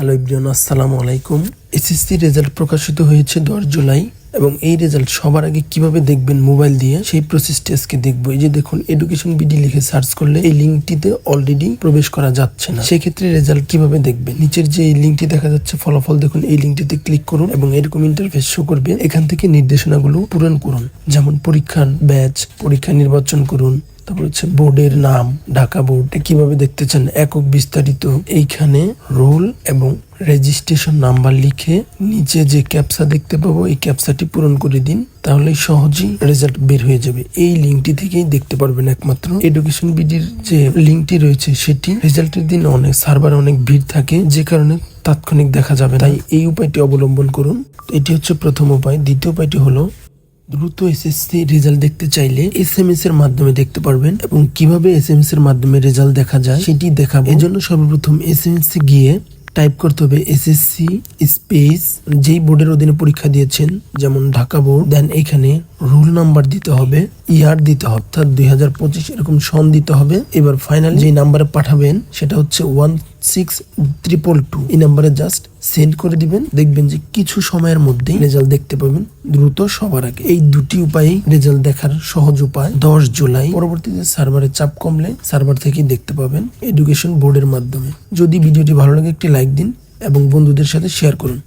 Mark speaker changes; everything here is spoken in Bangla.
Speaker 1: হ্যালো ইব্রিয়ান আসসালামু আলাইকুম এসএসসি রেজাল্ট প্রকাশিত হয়েছে দশ জুলাই। এবং এই রেজাল্ট সবার আগে কীভাবে দেখবেন মোবাইল দিয়ে, সেই প্রসেসটি আজকে দেখব। এই যে দেখুন এডুকেশন বিডি লিখে সার্চ করলে এই লিঙ্কটিতে অলরেডি প্রবেশ করা যাচ্ছে না। সেক্ষেত্রে রেজাল্ট কীভাবে দেখবেন? নিচের যে এই লিঙ্কটি দেখা যাচ্ছে, ফলাফল দেখুন, এই লিঙ্কটিতে ক্লিক করুন এবং এরকম ইন্টারফেস শো করবে। এখান থেকে নির্দেশনাগুলো পূরণ করুন। যেমন পরীক্ষার ব্যাচ পরীক্ষা নির্বাচন করুন, তারপর হচ্ছে বোর্ডের নাম, ঢাকা বোর্ড কীভাবে দেখতে চান, একক বিস্তারিত, এইখানে রোল এবং রেজিস্ট্রেশন নাম্বার লিখে নিচে যে ক্যাপসা দেখতে পাবো, এই ক্যাপসাটি পূরণ করে দিন তাহলে সহজেই রেজাল্ট বের হয়ে যাবে। এই লিঙ্কটি থেকেই দেখতে পারবেন একমাত্র এডুকেশন বিডির যে লিঙ্কটি রয়েছে, সেটি রেজাল্টের দিন অনেক সার্ভার অনেক ভিড় থাকে, যে কারণে তাৎক্ষণিক দেখা যাবে তাই এই উপায়টি অবলম্বন করুন। এটি হচ্ছে প্রথম উপায়। দ্বিতীয় উপায়টি হলো, দ্রুত এসএসসি রেজাল্ট দেখতে চাইলে এস এম এস এর মাধ্যমে দেখতে পারবেন এবং কীভাবে এস এম এস এর মাধ্যমে রেজাল্ট দেখা যায় সেটি দেখাবো। এজন্য সর্বপ্রথম এস এম এস এ গিয়ে টাইপ করতে হবে এসএসসি স্পেস যেই বোর্ডের অধীনে পরীক্ষা দিয়েছেন, যেমন ঢাকা বোর্ড দেন এখানে রুল নাম্বার দিতে হবে ইয়ার দিতে হবে, অর্থাৎ দুই হাজার পঁচিশ এরকম সন দিতে হবে। এবার ফাইনাল যেই নাম্বারে পাঠাবেন, সেটা হচ্ছে ওয়ান সিক্স ট্রিপল টু এই নাম্বারে জাস্ট সেন্ড করে দিবেন। দেখবেন যে কিছু সময়ের মধ্যেই রেজাল্ট দেখতে পাবেন। দ্রুত সবার আগে। এই দুটি উপায়ে রেজাল্ট দেখার সহজ উপায়। দশ জুলাই। পরবর্তীতে সার্ভারের চাপ কমলে সার্ভার থেকেই দেখতে পাবেন এডুকেশন বোর্ডের মাধ্যমে। যদি ভিডিওটি ভালো লাগে, একটি লাইক দিন এবং বন্ধুদের সাথে শেয়ার করুন।